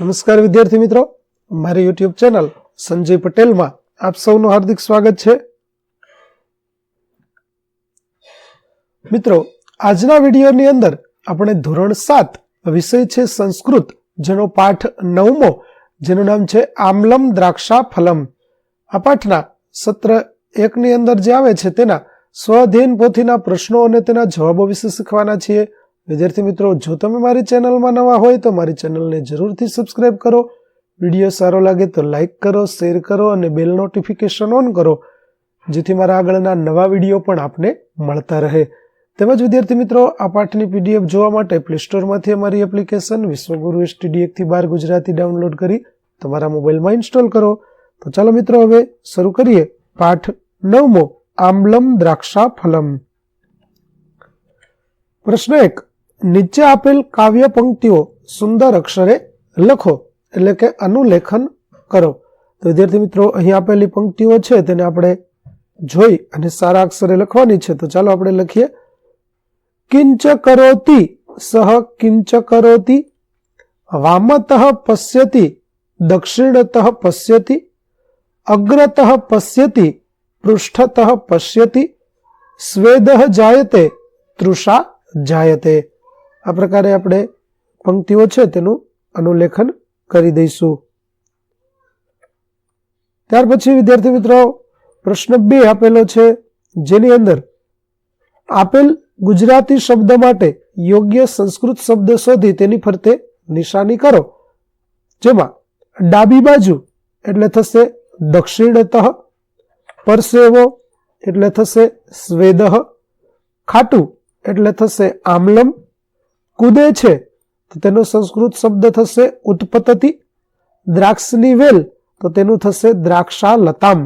નમસ્કાર વિદ્યાર્થી મિત્રો. મારી યુટ્યુબ ચેનલ સંજય પટેલમાં આપ સૌનું હાર્દિક સ્વાગત છે. મિત્રો, આજના વિડીયોની અંદર આપણે ધોરણ સાત, વિષય છે સંસ્કૃત, જેનો પાઠ નવમો, જેનું નામ છે આમલમ દ્રાક્ષા ફલમ આ પાઠના સત્ર એકની અંદર જે આવે છે તેના સ્વાધીન પોથીના પ્રશ્નો અને તેના જવાબો વિશે શીખવાના છીએ. વિદ્યાર્થી મિત્રો, જો તમે મારી ચેનલમાં નવા હોય તો મારી ચેનલને જરૂરથી સબસ્ક્રાઇબ કરો. વીડિયો સારો લાગે તો લાઈક કરો શેર કરો અને બેલ નોટિફિકેશન ઓન કરો, જેથી મારા આગળના નવા વીડિયો પણ આપને મળતા રહે. તેમજ વિદ્યાર્થી મિત્રો, આ પાઠની પીડીએફ જોવા માટે પ્લે સ્ટોરમાંથી અમારી એપ્લિકેશન વિશ્વગુરુ એસટીડી એકથી બાર ગુજરાતી ડાઉનલોડ કરી તમારા મોબાઈલમાં ઇન્સ્ટોલ કરો. તો ચાલો મિત્રો, હવે શરૂ કરીએ પાઠ નવમો આમલમ દ્રાક્ષા ફલમ પ્રશ્ન એક નીચે આપેલ કાવ્ય પંક્તિઓ સુંદર અક્ષરે લખો, એટલે કે અનુલેખન કરો. તો વિદ્યાર્થી મિત્રો, અહીં આપેલી પંક્તિઓ છે, તેને આપણે જોઈ અને સારા અક્ષરે લખવાની છે. તો ચાલો આપણે લખીએ. કિંચ કરોતિ, સહ કિંચ કરોતિ, વામતઃ પશ્યતિ, દક્ષિણતઃ પશ્યતિ, અગ્રતઃ પશ્યતિ, પૃષ્ઠતઃ પશ્યતિ, સ્વેદઃ જાયતે, તૃષા જાયતે. આ પ્રકારે આપણે પંક્તિઓ છે તેનું અનુલેખન કરી દઈશું. ત્યાર પછી, વિદ્યાર્થી મિત્રો, પ્રશ્ન બે આપેલો છે, જેની અંદર, આપેલ ગુજરાતી શબ્દ માટે યોગ્ય સંસ્કૃત શબ્દ શોધી તેની ફરતે નિશાની કરો. જેમાં, ડાબી બાજુ એટલે થશે દક્ષિણતઃ, પરસેવો એટલે થશે સ્વેદહ ખાટું એટલે થશે આમલમ કૂદે છે, તો તેનો સંસ્કૃત શબ્દ થશે ઉત્પતતિ. દ્રાક્ષની વેલ, તો તેનું થશે દ્રાક્ષા લતામ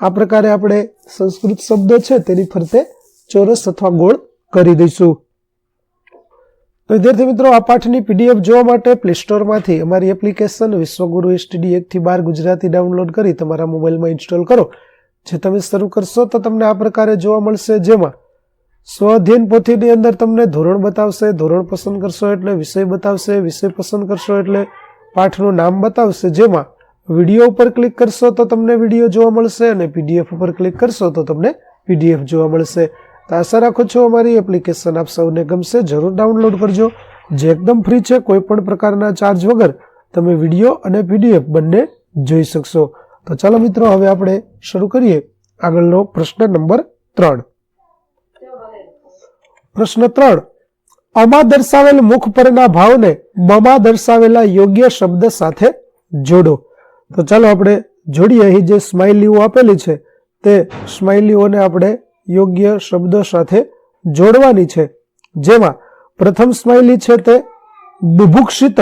આ પ્રકારે આપણે સંસ્કૃત શબ્દ છે, તેની ફરતે ચોરસ અથવા ગોળ કરી દઈશું. તો વિદ્યાર્થી મિત્રો, આ પાઠની પીડીએફ જોવા માટે પ્લે સ્ટોરમાંથી અમારી એપ્લિકેશન વિશ્વગુરુ એસટીડી એકથી બાર ગુજરાતી ડાઉનલોડ કરી તમારા મોબાઈલમાં ઇન્સ્ટોલ કરો. જે તમે શરૂ કરશો, તો તમને આ પ્રકારે જોવા મળશે. જેમાં સ્વઅધ્યયન પોથીની અંદર તમને ધોરણ બતાવશે, ધોરણ પસંદ કરશો એટલે વિષય બતાવશે, વિષય પસંદ કરશો એટલે પાઠનું નામ બતાવશે. જેમાં વીડિયો ઉપર ક્લિક કરશો તો તમને વીડિયો જોવા મળશે અને પીડીએફ ઉપર ક્લિક કરશો તો તમને પીડીએફ જોવા મળશે. તો આશા રાખો છો અમારી એપ્લિકેશન આપ સૌને ગમશે. જરૂર ડાઉનલોડ કરજો. જે એકદમ ફ્રી છે, કોઈ પણ પ્રકારના ચાર્જ વગર તમે વીડિયો અને પીડીએફ બંને જોઈ શકશો. તો ચાલો મિત્રો, હવે આપણે શરૂ કરીએ આગળનો પ્રશ્ન નંબર ત્રણ. પ્રશ્ન ત્રણ. અમાં દર્શાવેલ મુખ પરના ભાવને બમાં દર્શાવેલા યોગ્ય શબ્દ સાથે જોડો. તો ચાલો આપણે જોડીએ. અહીં જે સ્માઇલીઓ આપેલી છે, તે સ્માઇલીઓને આપણે યોગ્ય શબ્દો સાથે જોડવાની છે. જેમાં પ્રથમ સ્માઇલી છે તે બુભુક્ષિત,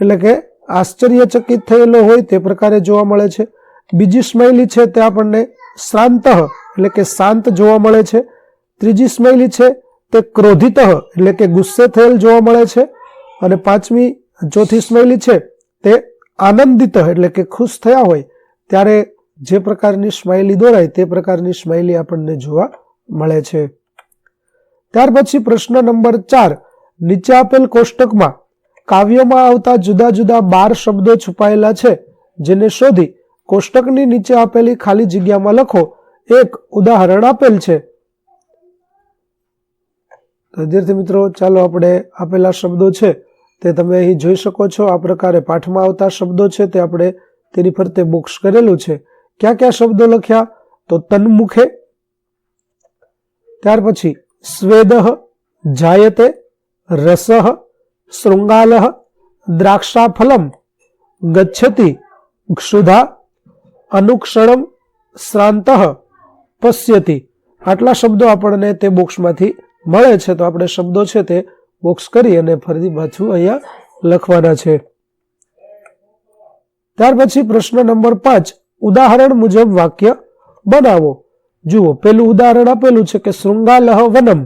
એટલે કે આશ્ચર્યચકિત થયેલો હોય તે પ્રકારે જોવા મળે છે. બીજી સ્માઇલી છે તે આપણને શ્રાંત, એટલે કે શાંત જોવા મળે છે. ત્રીજી સ્માઇલી છે તે ક્રોધિત, એટલે કે ગુસ્સે થયેલ જોવા મળે છે. અને પાંચમી, ચોથી સ્માઇલી છે તે આનંદિત, એટલે કે ખુશ થયા હોય, ત્યારે જે પ્રકારની સ્માઇલી દોરાય તે પ્રકારની સ્માઇલી આપણને જોવા મળે છે. ત્યાર પછી પ્રશ્ન નંબર ચાર, નીચે આપેલ કોષ્ટકમાં કાવ્યમાં આવતા જુદા જુદા બાર શબ્દો છુપાયેલા છે, જેને શોધી કોષ્ટકની નીચે આપેલી ખાલી જગ્યામાં લખો. એક ઉદાહરણ આપેલ છે વિદ્યાર્થી મિત્રો, ચાલો આપણે આપેલા શબ્દો છે તે તમે અહીં જોઈ શકો છો. આ પ્રકારે પાઠમાં આવતા શબ્દો છે તે આપણે તેની ફરતે બોક્સ કરેલું છે. ક્યાં ક્યાં શબ્દો લખ્યા? તો તન્મુખે, ત્યાર પછી સ્વેદ, જાયતે, રસ, શૃંગાલ, દ્રાક્ષાફલમ, ગચ્છતિ, ક્ષુધા, અનુક્ષણમ, શ્રાંત, પશ્યતિ. આટલા શબ્દો આપણને તે બોક્સમાંથી મળે છે, તો આપણે શબ્દો છે તે બોક્સ કરી અને ફરી પાછું અહીંયા લખવાના છે. ત્યાર પછી પ્રશ્ન નંબર પાંચ, ઉદાહરણ મુજબ વાક્ય બનાવો. જુઓ પેલું ઉદાહરણ આપેલું છે કે શૃંગાલહ વનમ.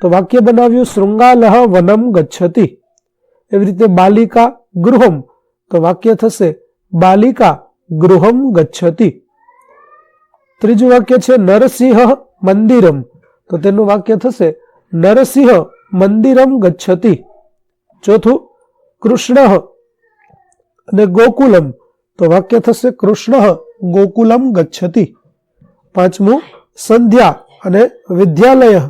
તો વાક્ય બનાવ્યું, શૃંગાલહ વનમ ગચ્છતિ. એવી રીતે બાલિકા ગૃહમ. તો વાક્ય થશે, બાલિકા ગૃહમ ગચ્છતિ. ત્રીજું વાક્ય છે નરસિંહ મંદિરમ. તો તેનું વાક્ય થશે, નરસિંહ મંદિરમ ગચ્છતિ. ચોથું, કૃષ્ણ અને ગોકુલમ. તો વાક્ય થશે, કૃષ્ણ ગોકુલમ ગચ્છતિ. પાંચમું, સંધ્યા અને વિદ્યાલય.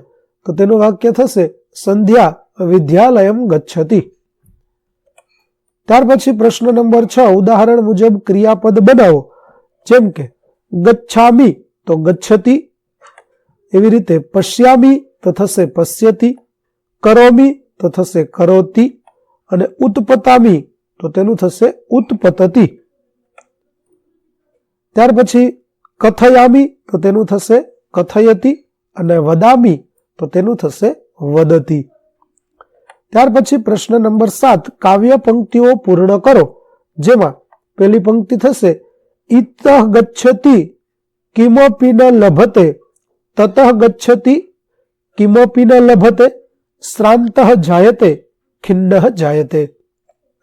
તો તેનું વાક્ય થશે, સંધ્યા, વિદ્યાલયમ ગચ્છતિ. ત્યાર પછી પ્રશ્ન નંબર છ, ઉદાહરણ મુજબ ક્રિયાપદ બનાવો. જેમ કે, ગચ્છામી. તો ગચ્છતિ એવી રીતે પશ્યામી તો થશે પશ્યતિ, કરોમી તો થશે કરોતી અને ઉત્પતામી તો તેનું થશે ઉત્પતતિ. ત્યાર પછી કથયામી તો તેનું થશે કથયતી અને વદામી તો તેનું થશે વદતી. ત્યાર પછી પ્રશ્ન નંબર સાત, કાવ્ય પંક્તિઓ પૂર્ણ કરો, જેમાં પેલી પંક્તિ થશે ઇતઃ ગચ્છતિ કિમપી ન લભતે તતઃ ગચ્છતિ किमपि ન લભતે શ્રાંત જાયતે ખિન્ન જાયતે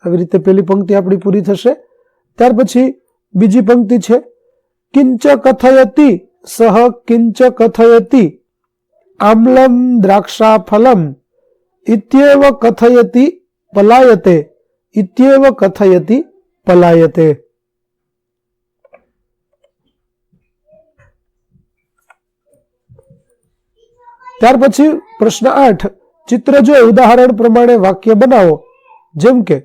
આવી રીતે પેલી પંક્તિ આપણી પૂરી થશે. ત્યાર પછી બીજી પંક્તિ છે, કિંચ કથયતિ, સહ કિંચ કથયતિ, આમ્લમ દ્રાક્ષા ફલમ ઇત્યેવ કથયતિ પલાયતે, ઇત્યેવ કથયતિ પલાયતે। ત્યાર પછી પ્રશ્ન આઠ, ચિત્ર જો ઉદાહરણ પ્રમાણે વાક્ય બનાવો, જેમ કે,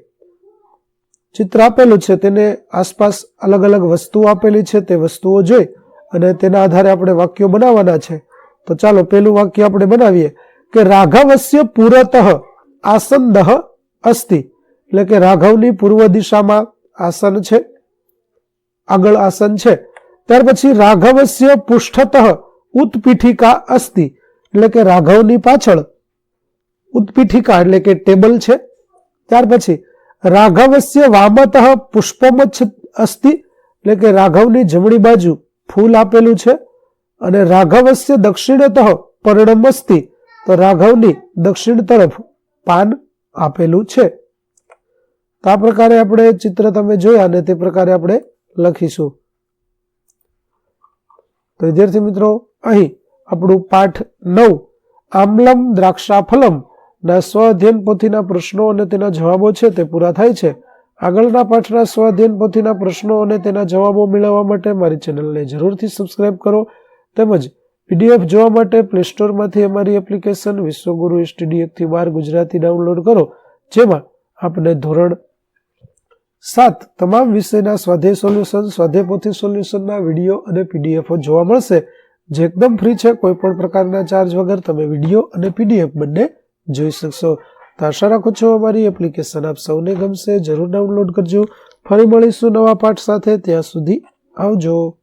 ચિત્ર આપેલું છે તેને આસપાસ અલગ અલગ વસ્તુઓ આપેલી છે, તે વસ્તુઓ જોઈ અને તેના આધારે આપણે વાક્યો બનાવવાના છે. તો ચાલો પેલું વાક્ય આપણે બનાવીએ કે રાઘવસ્ય પુરતઃ આસંદહ અસ્તિ. એટલે કે રાઘવની પૂર્વ દિશામાં આસન છે, આગળ આસન છે. ત્યાર પછી રાઘવસ્ય પૃષ્ઠતઃ ઉત્પીઠિકા અસ્તિ. એટલે કે રાઘવની પાછળ ઉત્પીઠિકા એટલે કે ટેબલ છે. ત્યાર પછી રાઘવસ્ય વામતઃ પુષ્પમ અસ્તિ એટલે કે રાઘવની જમણી બાજુ ફૂલ આપેલું છે અને રાઘવસ્ય દક્ષિણતઃ પર્ણમસ્તિ તો રાઘવની દક્ષિણ તરફ પાન આપેલું છે. તો આ પ્રકારે આપણે ચિત્ર તમે જોયા અને તે પ્રકારે આપણે લખીશું. તો વિદ્યાર્થી મિત્રો, અહીં આપણું પાઠ નવ, આમલમ દ્રાક્ષાફલમ. ના સ્વઅધ્યયન પોથીના પ્રશ્નો અને તેના જવાબો છે તે પૂરા થાય છે. આગળના પાઠના સ્વઅધ્યયન પોથીના પ્રશ્નો અને તેના જવાબો મેળવવા માટે મારી ચેનલને જરૂરથી સબસ્ક્રાઇબ કરો. તેમજ પીડીએફ જોવા માટે પ્લે સ્ટોરમાંથી અમારી એપ્લિકેશન વિશ્વગુરુ એકથી બાર ગુજરાતી ડાઉનલોડ કરો. જેમાં આપને ધોરણ સાત તમામ વિષયના સ્વાધ્યાય સોલ્યુશન, સ્વાધ્યાય પોથી સોલ્યુશનના વીડિયો અને પીડીએફો જોવા મળશે. જે એકદમ ફ્રી છે કોઈ પણ પ્રકારના ચાર્જ વગર તમે વીડિયો અને પીડીએફ બંને જોઈ શકશો. તો આશા રાખું છું અમારી એપ્લિકેશન આપ સૌને ગમશે. જરૂર ડાઉનલોડ કરજો. ફરી મળીશું નવા પાઠ સાથે. ત્યાં સુધી આવજો.